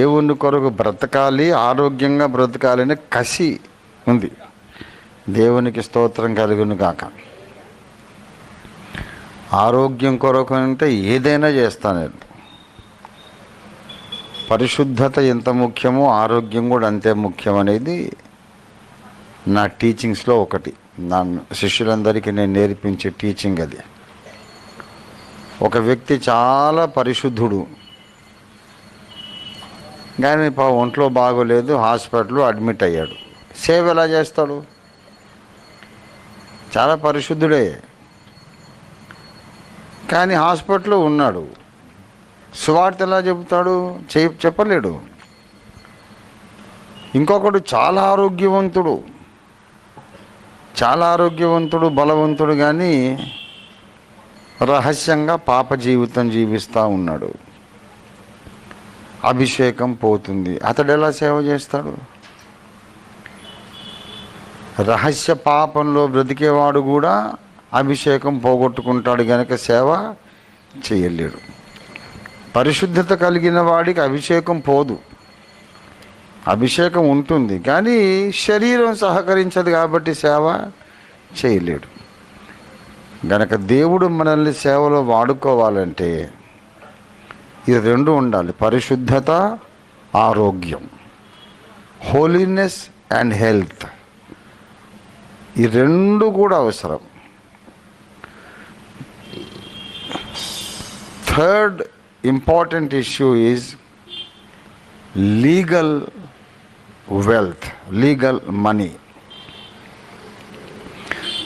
దేవుని కొరకు బ్రతకాలి ఆరోగ్యంగా బ్రతకాలని కసి ఉంది. దేవునికి స్తోత్రం కలుగును కాక ఆరోగ్యం కొరకు అంటే ఏదైనా చేస్తాను నేను. పరిశుద్ధత ఎంత ముఖ్యమో ఆరోగ్యం కూడా అంతే ముఖ్యం అనేది నా టీచింగ్స్లో ఒకటి. నా శిష్యులందరికీ నేను నేర్పించే టీచింగ్ అది. ఒక వ్యక్తి చాలా పరిశుద్ధుడు. కానీ పా ఒంట్లో బాగోలేదు హాస్పిటల్లో అడ్మిట్ అయ్యాడు. సేవ ఎలా చేస్తాడు? చాలా పరిశుద్ధుడే. కానీ హాస్పిటల్లో ఉన్నాడు. సువార్త ఎలా చెబుతాడు? చె చెప్పలేడు. ఇంకొకడు చాలా ఆరోగ్యవంతుడు. చాలా ఆరోగ్యవంతుడు బలవంతుడు కానీ రహస్యంగా పాప జీవితం జీవిస్తూ ఉన్నాడు. అభిషేకం పోతుంది. అతడు ఎలా సేవ చేస్తాడు? రహస్య పాపంలో బ్రతికేవాడు కూడా అభిషేకం పోగొట్టుకుంటాడు గనక సేవ చేయలేడు. పరిశుద్ధత కలిగిన వాడికి అభిషేకం పోదు. అభిషేకం ఉంటుంది కానీ శరీరం సహకరించదు కాబట్టి సేవ చేయలేడు. గనక దేవుడు మనల్ని సేవలో వాడుకోవాలంటే ఈ రెండు ఉండాలి. పరిశుద్ధత ఆరోగ్యం. హోలీనెస్ అండ్ హెల్త్ ఈ రెండు కూడా అవసరం. Third important issue is legal wealth legal money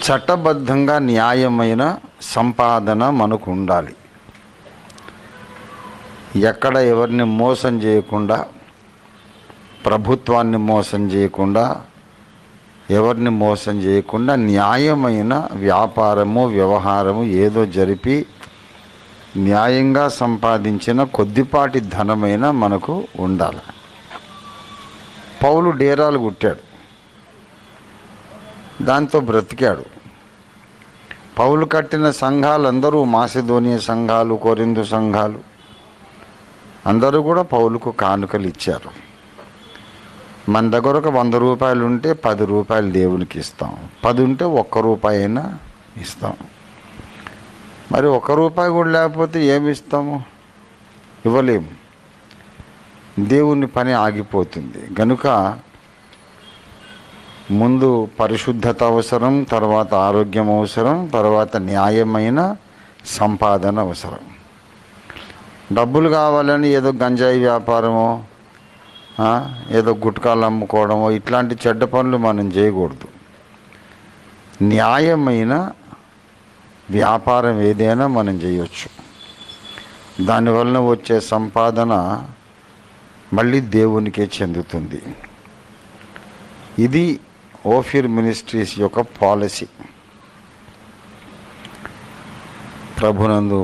చట్టబద్ధంగా న్యాయమైన సంపాదన మనకు ఉండాలి. ఎక్కడ ఎవరిని మోసం చేయకుండా ప్రభుత్వాన్ని మోసం చేయకుండా ఎవరిని మోసం చేయకుండా న్యాయమైన వ్యాపారము వ్యవహారము ఏదో జరిపి న్యాయంగా సంపాదించిన కొద్దిపాటి ధనమైన మనకు ఉండాలి. పౌలు డేరాలు కుట్టాడు. దాంతో బ్రతికాడు. పౌలు కట్టిన సంఘాలందరూ మాసిధోనియ సంఘాలు కొరిందు సంఘాలు అందరూ కూడా పౌలుకు కానుకలు ఇచ్చారు. మన దగ్గర ఒక వంద రూపాయలు ఉంటే పది రూపాయలు దేవునికి ఇస్తాం. పది ఉంటే ఒక్క రూపాయి అయినా ఇస్తాం. మరి ఒక్క రూపాయి కూడా లేకపోతే ఏమి ఇస్తాము? ఇవ్వలేము. దేవుని పని ఆగిపోతుంది. గనుక ముందు పరిశుద్ధత అవసరం తర్వాత ఆరోగ్యం అవసరం తర్వాత న్యాయమైన సంపాదన అవసరం. డబ్బులు కావాలని ఏదో గంజాయి వ్యాపారమో ఏదో గుట్కాలు అమ్ముకోవడమో ఇట్లాంటి చెడ్డ పనులు మనం చేయకూడదు. న్యాయమైన వ్యాపారం ఏదైనా మనం చేయొచ్చు. దానివలన వచ్చే సంపాదన మళ్ళీ దేవునికే చెందుతుంది. ఇది ఓఫిర్ మినిస్ట్రీస్ యొక్క పాలసీ. ప్రభునందు